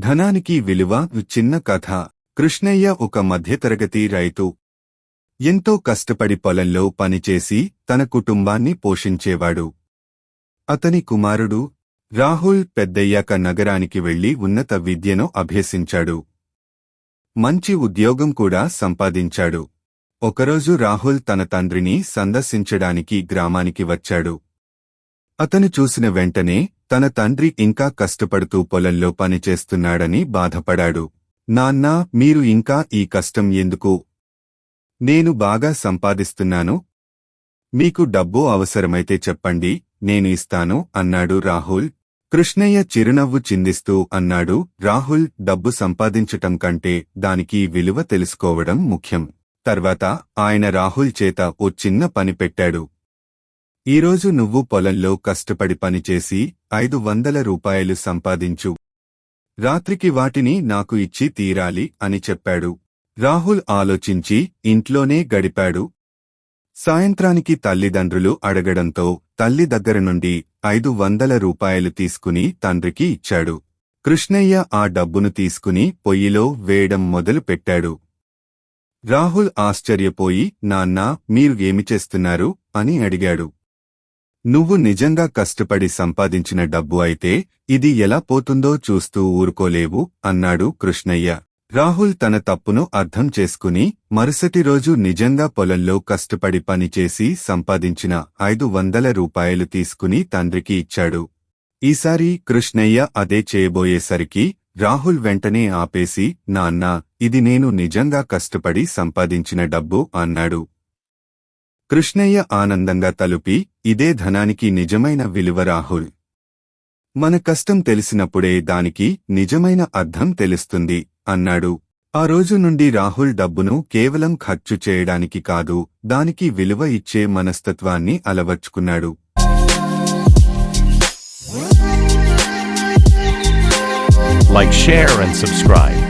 ధనానికి విలువ చిన్న కథ. కృష్ణయ్య ఒక మధ్యతరగతి రైతు. ఎంతో కష్టపడి పొలంలో పనిచేసి తన కుటుంబాన్ని పోషించేవాడు. అతని కుమారుడు రాహుల్ పెద్దయ్యాక నగరానికి వెళ్ళి ఉన్నత విద్యను అభ్యసించాడు. మంచి ఉద్యోగం కూడా సంపాదించాడు. ఒకరోజు రాహుల్ తన తండ్రిని సందర్శించడానికి గ్రామానికి వచ్చాడు. అతను చూసిన వెంటనే తన తండ్రి ఇంకా కష్టపడుతూ పొలంలో పనిచేస్తున్నాడని బాధపడాడు. నాన్నా మీరు ఇంకా ఈ కష్టం ఎందుకు? నేను బాగా సంపాదిస్తున్నాను. మీకు డబ్బు అవసరమైతే చెప్పండి నేను ఇస్తాను అన్నాడు రాహుల్. కృష్ణయ్య చిరునవ్వు చిందిస్తూ అన్నాడు. రాహుల్ డబ్బు సంపాదించటం కంటే దానికి విలువ తెలుసుకోవడం ముఖ్యం. తర్వాత ఆయన రాహుల్ చేత ఓ చిన్న పని పెట్టాడు. ఈరోజు నువ్వు పొలంలో కష్టపడి పనిచేసి ఐదు వందల రూపాయలు సంపాదించు. రాత్రికి వాటిని నాకు ఇచ్చి తీరాలి అని చెప్పాడు. రాహుల్ ఆలోచించి ఇంట్లోనే గడిపాడు. సాయంత్రానికి తల్లిదండ్రులు అడగడంతో తల్లి దగ్గర నుండి ఐదు వందల రూపాయలు తీసుకుని తండ్రికి ఇచ్చాడు. కృష్ణయ్య ఆ డబ్బును తీసుకుని పొయ్యిలో వేయడం మొదలు పెట్టాడు రాహుల్ ఆశ్చర్యపోయి నాన్నా మీరు ఏమి చేస్తున్నారు? అని అడిగాడు. నువ్వు నిజంగా కష్టపడి సంపాదించిన డబ్బు అయితే ఇది ఎలా పోతుందో చూస్తూ ఊరుకోలేవు అన్నాడు కృష్ణయ్య. రాహుల్ తన తప్పును అర్థం చేసుకుని మరుసటి రోజు నిజంగా పొలంలో కష్టపడి పనిచేసి సంపాదించిన ఐదు వందల రూపాయలు తీసుకుని తండ్రికి ఇచ్చాడు. ఈసారి కృష్ణయ్య అదే చేయబోయేసరికి రాహుల్ వెంటనే ఆపేసి నాన్నా ఇది నేను నిజంగా కష్టపడి సంపాదించిన డబ్బు అన్నాడు. కృష్ణయ్య ఆనందంగా తలుపి ఇదే ధనానికి నిజమైన విలువ రాహుల్. మన కష్టం తెలిసినప్పుడే దానికి నిజమైన అర్థం తెలుస్తుంది అన్నాడు. ఆ రోజు నుండి రాహుల్ డబ్బును కేవలం ఖర్చు చేయడానికి కాదు దానికి విలువ ఇచ్చే మనస్తత్వాన్ని అలవర్చుకున్నాడు. Like, share, and subscribe.